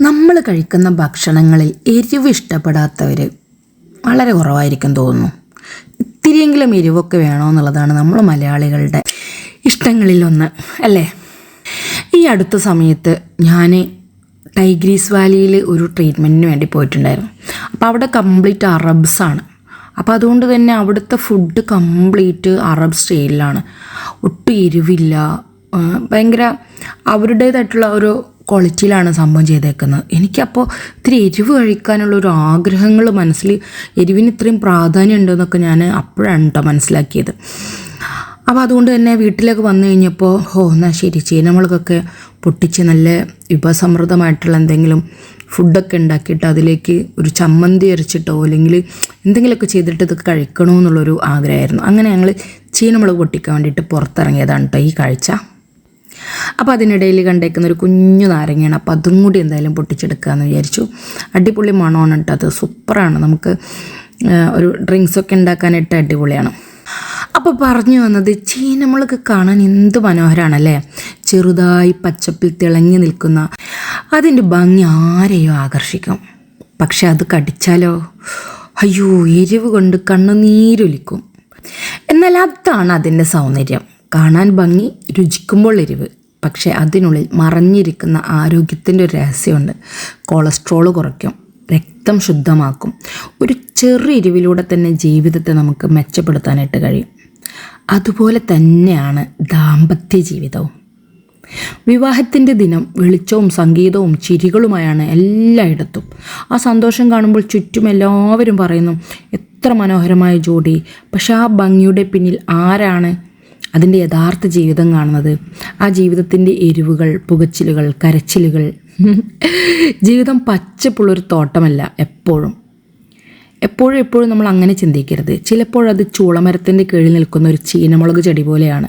നമ്മൾ കഴിക്കുന്ന ഭക്ഷണങ്ങളിൽ എരിവ് ഇഷ്ടപ്പെടാത്തവർ വളരെ കുറവായിരിക്കും തോന്നുന്നു. ഇത്തിരിയെങ്കിലും എരിവൊക്കെ വേണമെന്നുള്ളതാണ് നമ്മൾ മലയാളികളുടെ ഇഷ്ടങ്ങളിലൊന്ന് അല്ലേ? ഈ അടുത്ത സമയത്ത് ഞാൻ ടൈഗ്രീസ് വാലിയിൽ ഒരു ട്രീറ്റ്മെന്റിന് വേണ്ടി പോയിട്ടുണ്ടായിരുന്നു. അപ്പോൾ അവിടെ കംപ്ലീറ്റ് അറബ്സാണ്. അപ്പോൾ അതുകൊണ്ട് തന്നെ അവിടുത്തെ ഫുഡ് കംപ്ലീറ്റ് അറബ് സ്റ്റൈലിലാണ്. ഒട്ടും എരിവില്ല. ഭയങ്കര അവരുടേതായിട്ടുള്ള ഒരു ക്വാളിറ്റിയിലാണ് സംഭവം ചെയ്തേക്കുന്നത്. എനിക്കപ്പോൾ ഇത്തിരി എരിവ് കഴിക്കാനുള്ള ഒരു ആഗ്രഹങ്ങൾ മനസ്സിൽ എരിവിന് ഇത്രയും പ്രാധാന്യം ഉണ്ടെന്നൊക്കെ ഞാൻ അപ്പോഴാണ് കേട്ടോ മനസ്സിലാക്കിയത്. അപ്പോൾ അതുകൊണ്ട് തന്നെ വീട്ടിലേക്ക് വന്നു കഴിഞ്ഞപ്പോൾ ഓ എന്നാൽ ശരി ചീനമുളകൊക്കെ പൊട്ടിച്ച് നല്ല വിഭവസമൃദ്ധമായിട്ടുള്ള എന്തെങ്കിലും ഫുഡൊക്കെ ഉണ്ടാക്കിയിട്ട് അതിലേക്ക് ഒരു ചമ്മന്തി അരച്ചിട്ടോ അല്ലെങ്കിൽ എന്തെങ്കിലുമൊക്കെ ചെയ്തിട്ട് ഇത് കഴിക്കണമെന്നുള്ളൊരു ആഗ്രഹമായിരുന്നു. അങ്ങനെ ഞങ്ങൾ ചീനമുളക് പൊട്ടിക്കാൻ വേണ്ടിയിട്ട് പുറത്തിറങ്ങിയതാണ് കേട്ടോ ഈ കാഴ്ച. അപ്പോൾ അതിനിടയിൽ കണ്ടേക്കുന്ന ഒരു കുഞ്ഞു നാരങ്ങയാണ്. അപ്പോൾ അതും കൂടി എന്തായാലും പൊട്ടിച്ചെടുക്കാമെന്ന് വിചാരിച്ചു. അടിപൊളി മണമാണ് കേട്ടോ അത്. സൂപ്പറാണ്. നമുക്ക് ഒരു ഡ്രിങ്ക്സൊക്കെ ഉണ്ടാക്കാനായിട്ട് അടിപൊളിയാണ്. അപ്പോൾ പറഞ്ഞു വന്നത് ചീനമുളക് കാണാൻ എന്ത് മനോഹരമാണല്ലേ ചെറുതായി പച്ചപ്പിൽ തിളങ്ങി നിൽക്കുന്ന അതിന്റെ ഭംഗി ആരെയോ ആകർഷിക്കും. പക്ഷെ അത് കടിച്ചാലോ? അയ്യോ എരിവ് കൊണ്ട് കണ്ണുനീരൊലിക്കും. എന്നാൽ അതാണ് അതിന്റെ സൗന്ദര്യം. കാണാൻ ഭംഗി രുചിക്കുമ്പോൾ എരിവ്. പക്ഷേ അതിനുള്ളിൽ മറഞ്ഞിരിക്കുന്ന ആരോഗ്യത്തിന്റെ ഒരു രഹസ്യമുണ്ട്. കൊളസ്ട്രോൾ കുറയ്ക്കും രക്തം ശുദ്ധമാക്കും. ഒരു ചെറു എരിവിലൂടെ തന്നെ ജീവിതത്തെ നമുക്ക് മെച്ചപ്പെടുത്താനായിട്ട് കഴിയും. അതുപോലെ തന്നെയാണ് ദാമ്പത്യ ജീവിതവും. വിവാഹത്തിന്റെ ദിനം വെളിച്ചവും സംഗീതവും ചിരികളുമായാണ് എല്ലായിടത്തും. ആ സന്തോഷം കാണുമ്പോൾ ചുറ്റും എല്ലാവരും പറയുന്നു എത്ര മനോഹരമായ ജോഡി. പക്ഷേ ആ ഭംഗിയുടെ പിന്നിൽ ആരാണ് അതിന്റെ യഥാർത്ഥ ജീവിതം കാണുന്നത് ആ ജീവിതത്തിന്റെ എരിവുകൾ പുകച്ചിലുകൾ കരച്ചിലുകൾ. ജീവിതം പച്ചപ്പുള്ളൊരു തോട്ടമല്ല എപ്പോഴും. എപ്പോഴും എപ്പോഴും നമ്മൾ അങ്ങനെ ചിന്തിക്കരുത്. ചിലപ്പോഴത് ചൂളമരത്തിന്റെ കീഴിൽ നിൽക്കുന്ന ഒരു ചീനമുളക് ചെടി പോലെയാണ്.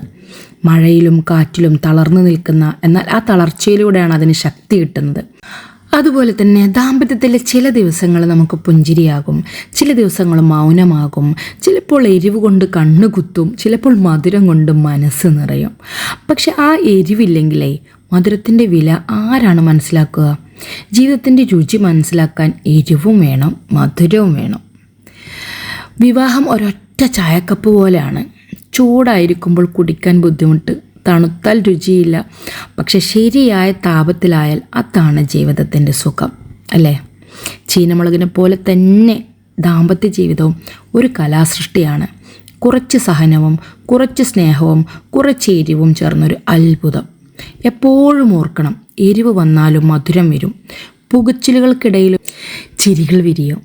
മഴയിലും കാറ്റിലും തളർന്നു നിൽക്കുന്ന എന്നാൽ ആ തളർച്ചയിലൂടെയാണ് അതിന് ശക്തി കിട്ടുന്നത്. അതുപോലെ തന്നെ ദാമ്പത്യത്തിലെ ചില ദിവസങ്ങൾ നമുക്ക് പുഞ്ചിരിയാകും ചില ദിവസങ്ങൾ മൗനമാകും ചിലപ്പോൾ എരിവ് കൊണ്ട് കണ്ണു കുത്തും ചിലപ്പോൾ മധുരം കൊണ്ട് മനസ്സ് നിറയും. പക്ഷെ ആ എരിവില്ലെങ്കിലേ മധുരത്തിന്റെ വില ആരാണ് മനസ്സിലാക്കുക? ജീവിതത്തിന്റെ രുചി മനസ്സിലാക്കാൻ എരിവും വേണം മധുരവും വേണം. വിവാഹം ഒരൊറ്റ ചായക്കപ്പ് പോലെയാണ്. ചൂടായിരിക്കുമ്പോൾ കുടിക്കാൻ ബുദ്ധിമുട്ട് തണുത്താൽ രുചിയില്ല. പക്ഷെ ശരിയായ താപത്തിലായാൽ അതാണ് ജീവിതത്തിന്റെ സുഖം അല്ലേ? ചീനമുളകിനെ പോലെ തന്നെ ദാമ്പത്യ ജീവിതവും ഒരു കലാസൃഷ്ടിയാണ്. കുറച്ച് സഹനവും കുറച്ച് സ്നേഹവും കുറച്ച് എരിവും ചേർന്നൊരു അത്ഭുതം. എപ്പോഴും ഓർക്കണം എരിവ് വന്നാലും മധുരം വരും. പുകച്ചിലുകൾക്കിടയിലും ചിരികൾ വിരിയും.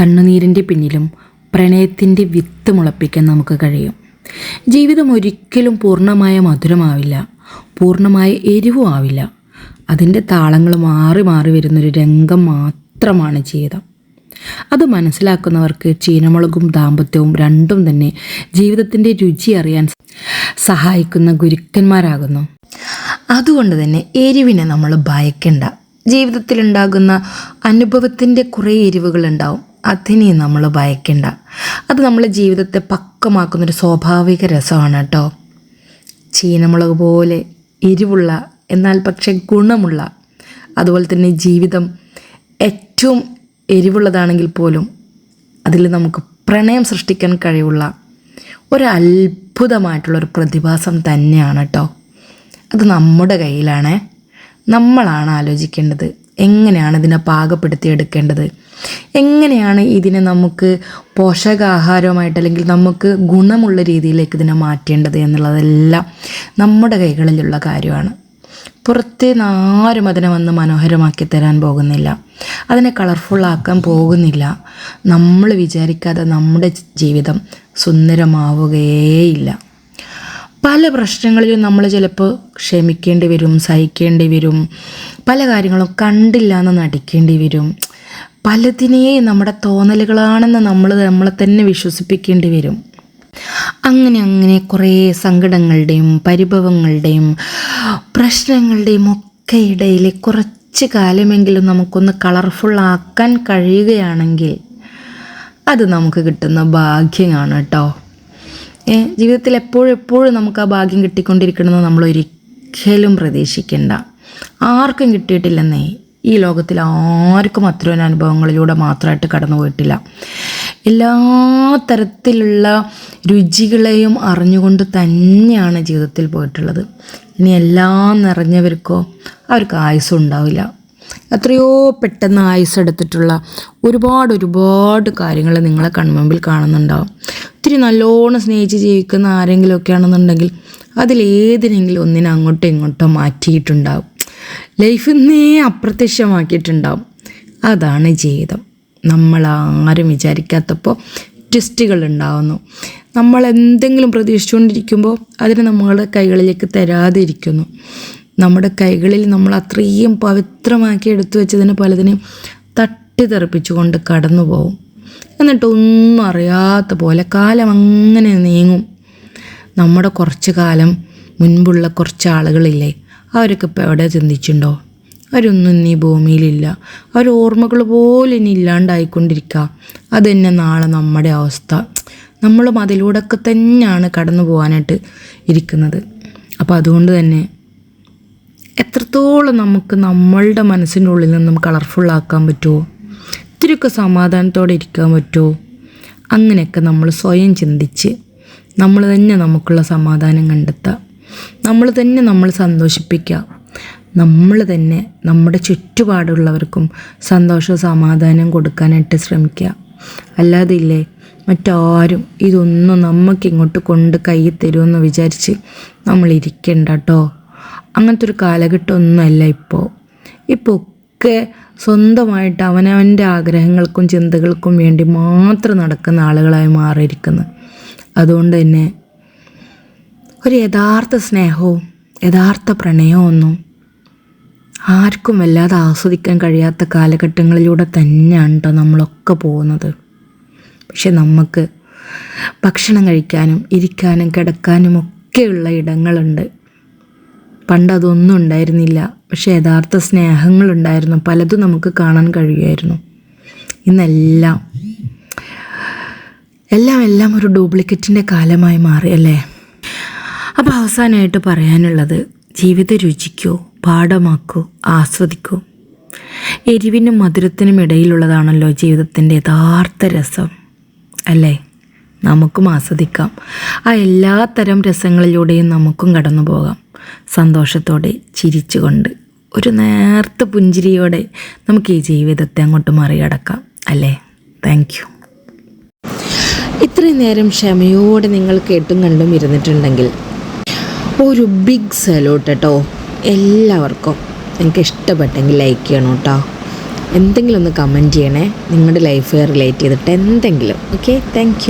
കണ്ണുനീരിന്റെ പിന്നിലും പ്രണയത്തിന്റെ വിത്ത് മുളപ്പിക്കാൻ നമുക്ക് കഴിയും. ജീവിതം ഒരിക്കലും പൂർണമായ മധുരമാവില്ല. പൂർണമായ എരിവും ആവില്ല. അതിന്റെ താളങ്ങൾ മാറി മാറി വരുന്നൊരു രംഗം മാത്രമാണ് ജീവിതം. അത് മനസ്സിലാക്കുന്നവർക്ക് ചീനമുളകും ദാമ്പത്യവും രണ്ടും തന്നെ ജീവിതത്തിന്റെ രുചി അറിയാൻ സഹായിക്കുന്ന ഗുരുക്കന്മാരാകുന്നു. അതുകൊണ്ട് തന്നെ എരിവിനെ നമ്മൾ ഭയക്കണ്ട. ജീവിതത്തിലുണ്ടാകുന്ന അനുഭവത്തിന്റെ കുറേ എരിവുകളുണ്ടാവും അതിനെ നമ്മൾ ഭയക്കണ്ട അത് നമ്മളെ ജീവിതത്തെ പക്കമാക്കുന്നൊരു സ്വാഭാവിക രസമാണ് കേട്ടോ ചീനമുളക് പോലെ എരിവുള്ള എന്നാൽ പക്ഷേ ഗുണമുള്ള അതുപോലെ തന്നെ ജീവിതം ഏറ്റവും എരിവുള്ളതാണെങ്കിൽ പോലും അതിൽ നമുക്ക് പ്രണയം സൃഷ്ടിക്കാൻ കഴിവുള്ള ഒരു പ്രതിഭാസം തന്നെയാണ് കേട്ടോ അത് നമ്മുടെ കയ്യിലാണ്. നമ്മളാണ് ആലോചിക്കേണ്ടത്. എങ്ങനെയാണ് ഇതിനെ പാകപ്പെടുത്തിയെടുക്കേണ്ടത്? എങ്ങനെയാണ് ഇതിനെ നമുക്ക് പോഷകാഹാരവുമായിട്ട് അല്ലെങ്കിൽ നമുക്ക് ഗുണമുള്ള രീതിയിലേക്ക് ഇതിനെ മാറ്റേണ്ടത് എന്നുള്ളതെല്ലാം നമ്മുടെ കൈകളിലുള്ള കാര്യമാണ്. പുറത്തെ ആരും അതിനെ വന്ന് മനോഹരമാക്കി തരാൻ പോകുന്നില്ല. അതിനെ കളർഫുള്ളാക്കാൻ പോകുന്നില്ല. നമ്മൾ വിചാരിക്കാതെ നമ്മുടെ ജീവിതം സുന്ദരമാവുകയേയില്ല. പല പ്രശ്നങ്ങളിലും നമ്മൾ ചിലപ്പോൾ ക്ഷമിക്കേണ്ടി വരും സഹിക്കേണ്ടി വരും പല കാര്യങ്ങളും കണ്ടില്ല എന്ന് നടിക്കേണ്ടി വരും. പലതിനെയും നമ്മുടെ തോന്നലുകളാണെന്ന് നമ്മൾ നമ്മളെ തന്നെ വിശ്വസിപ്പിക്കേണ്ടി വരും. അങ്ങനെ അങ്ങനെ കുറേ സങ്കടങ്ങളുടെയും പരിഭവങ്ങളുടെയും പ്രശ്നങ്ങളുടെയും ഒക്കെ ഇടയിൽ കുറച്ച് കാലമെങ്കിലും നമുക്കൊന്ന് കളർഫുള്ളാക്കാൻ കഴിയുകയാണെങ്കിൽ അത് നമുക്ക് കിട്ടുന്ന ഭാഗ്യമാണ് കേട്ടോ. ജീവിതത്തിൽ എപ്പോഴും എപ്പോഴും നമുക്ക് ആ ഭാഗ്യം കിട്ടിക്കൊണ്ടിരിക്കണമെന്ന് നമ്മൾ ഒരിക്കലും പ്രതീക്ഷിക്കേണ്ട. ആർക്കും കിട്ടിയിട്ടില്ലെന്നേ. ഈ ലോകത്തിൽ ആർക്കും അത്തരം അനുഭവങ്ങളിലൂടെ മാത്രമായിട്ട് കടന്നു പോയിട്ടില്ല. എല്ലാ തരത്തിലുള്ള രുചികളെയും അറിഞ്ഞുകൊണ്ട് തന്നെയാണ് ജീവിതത്തിൽ പോയിട്ടുള്ളത്. ഇനി എല്ലാം നിറഞ്ഞവർക്കോ അവർക്ക് ആയുസ് ഉണ്ടാവില്ല. എത്രയോ പെട്ടെന്ന് ആയുസ് എടുത്തിട്ടുള്ള ഒരുപാട് ഒരുപാട് കാര്യങ്ങൾ നിങ്ങളെ കൺമുമ്പിൽ കാണുന്നുണ്ടാവും. ഒത്തിരി നല്ലോണം സ്നേഹിച്ച് ജീവിക്കുന്ന ആരെങ്കിലുമൊക്കെ ആണെന്നുണ്ടെങ്കിൽ അതിലേതിനെങ്കിലും ഒന്നിനെ അങ്ങോട്ടോ ഇങ്ങോട്ടോ മാറ്റിയിട്ടുണ്ടാവും. ലൈഫ് നീ അപ്രത്യക്ഷമാക്കിയിട്ടുണ്ടാവും. അതാണ് ജീവിതം. നമ്മൾ ആരും വിചാരിക്കാത്തപ്പോൾ ട്വിസ്റ്റുകൾ ഉണ്ടാവുന്നു. നമ്മൾ എന്തെങ്കിലും പ്രതീക്ഷിച്ചുകൊണ്ടിരിക്കുമ്പോൾ അതിന് നമ്മളുടെ കൈകളിലേക്ക് തരാതെ ഇരിക്കുന്നു നമ്മുടെ കൈകളിൽ നമ്മൾ അത്രയും പവിത്രമാക്കി എടുത്തു വെച്ചതിന് പലതിനെയും തട്ടിത്തെറിപ്പിച്ചുകൊണ്ട് കടന്നു പോകും എന്നിട്ടൊന്നും അറിയാത്ത പോലെ കാലം അങ്ങനെ നീങ്ങും. നമ്മുടെ കുറച്ച് കാലം മുൻപുള്ള കുറച്ച് ആളുകളില്ലേ? അവരൊക്കെ ഇപ്പോൾ എവിടെ ചിന്തിച്ചിട്ടുണ്ടോ? അവരൊന്നും ഇനി ഈ ഭൂമിയിലില്ല. അവർ ഓർമ്മകൾ പോലും ഇനി ഇല്ലാണ്ടായിക്കൊണ്ടിരിക്കുക അതന്നെ തന്നെ നാളെ നമ്മുടെ അവസ്ഥ. നമ്മളും അതിലൂടെയൊക്കെ തന്നെയാണ് കടന്നു പോകാനായിട്ട് ഇരിക്കുന്നത്. അപ്പോൾ അതുകൊണ്ട് തന്നെ എത്രത്തോളം നമുക്ക് നമ്മളുടെ മനസ്സിന്റെ ഉള്ളിൽ നിന്നും കളർഫുള്ളാക്കാൻ പറ്റുമോ ഇത്തിരിയൊക്കെ സമാധാനത്തോടെ ഇരിക്കാൻ പറ്റുമോ അങ്ങനെയൊക്കെ നമ്മൾ സ്വയം ചിന്തിച്ച് നമ്മൾ തന്നെ നമുക്കുള്ള സമാധാനം കണ്ടെത്തുക നമ്മൾ തന്നെ നമ്മൾ സന്തോഷിപ്പിക്കുക. നമ്മൾ തന്നെ നമ്മുടെ ചുറ്റുപാടുള്ളവർക്കും സന്തോഷവും സമാധാനം കൊടുക്കാനായിട്ട് ശ്രമിക്കുക. അല്ലാതെ ഇല്ലേ മറ്റാരും ഇതൊന്നും നമുക്ക് ഇങ്ങോട്ട് കൊണ്ട് കൈ തരുമെന്ന് വിചാരിച്ച് നമ്മൾ ഇരിക്കണ്ട കേട്ടോ അങ്ങനത്തെ ഒരു കാലഘട്ടമൊന്നുമല്ല ഇപ്പോൾ. ഇപ്പോൾ ഒക്കെ സ്വന്തമായിട്ട് അവനവന്റെ ആഗ്രഹങ്ങൾക്കും ചിന്തകൾക്കും വേണ്ടി മാത്രം നടക്കുന്ന ആളുകളായി മാറിയിരിക്കുന്നത് അതുകൊണ്ട് തന്നെ ഒരു യഥാർത്ഥ സ്നേഹവും യഥാർത്ഥ പ്രണയവും ഒന്നും ആർക്കും വല്ലാതെ ആസ്വദിക്കാൻ കഴിയാത്ത കാലഘട്ടങ്ങളിലൂടെ തന്നെയാണ് കേട്ടോ നമ്മളൊക്കെ പോകുന്നത്. പക്ഷെ നമുക്ക് ഭക്ഷണം കഴിക്കാനും ഇരിക്കാനും കിടക്കാനും ഒക്കെയുള്ള ഇടങ്ങളുണ്ട്. പണ്ട് അതൊന്നും ഉണ്ടായിരുന്നില്ല. പക്ഷെ യഥാർത്ഥ സ്നേഹങ്ങളുണ്ടായിരുന്നു. പലതും നമുക്ക് കാണാൻ കഴിയുമായിരുന്നു. ഇന്നെല്ലാം എല്ലാം എല്ലാം ഒരു ഡ്യൂപ്ലിക്കേറ്റിന്റെ കാലമായി മാറി അല്ലേ? അപ്പോൾ അവസാനമായിട്ട് പറയാനുള്ളത് ജീവിത രുചിക്കോ പാഠമാക്കോ ആസ്വദിക്കോ? എരിവിനും മധുരത്തിനും ഇടയിലുള്ളതാണല്ലോ ജീവിതത്തിന്റെ യഥാർത്ഥ രസം അല്ലേ? നമുക്കും ആസ്വദിക്കാം. ആ എല്ലാ തരം രസങ്ങളിലൂടെയും നമുക്കും കടന്നു പോകാം. സന്തോഷത്തോടെ ചിരിച്ചുകൊണ്ട് ഒരു നേർത്ത പുഞ്ചിരിയോടെ നമുക്ക് ഈ ജീവിതത്തെ അങ്ങോട്ട് മറികടക്കാം അല്ലേ? താങ്ക് യു ഇത്രയും നേരം ക്ഷമയോടെ നിങ്ങൾ കേട്ടും കണ്ടും ഇരുന്നിട്ടുണ്ടെങ്കിൽ ഒരു ബിഗ് സല്യൂട്ട് കേട്ടോ എല്ലാവർക്കും നിങ്ങൾക്ക് ഇഷ്ടപ്പെട്ടെങ്കിൽ ലൈക്ക് ചെയ്യണം കേട്ടോ എന്തെങ്കിലും ഒന്ന് കമന്റ് ചെയ്യണേ. നിങ്ങളുടെ ലൈഫ് റിലേറ്റ് ചെയ്തിട്ട് എന്തെങ്കിലും. Okay thank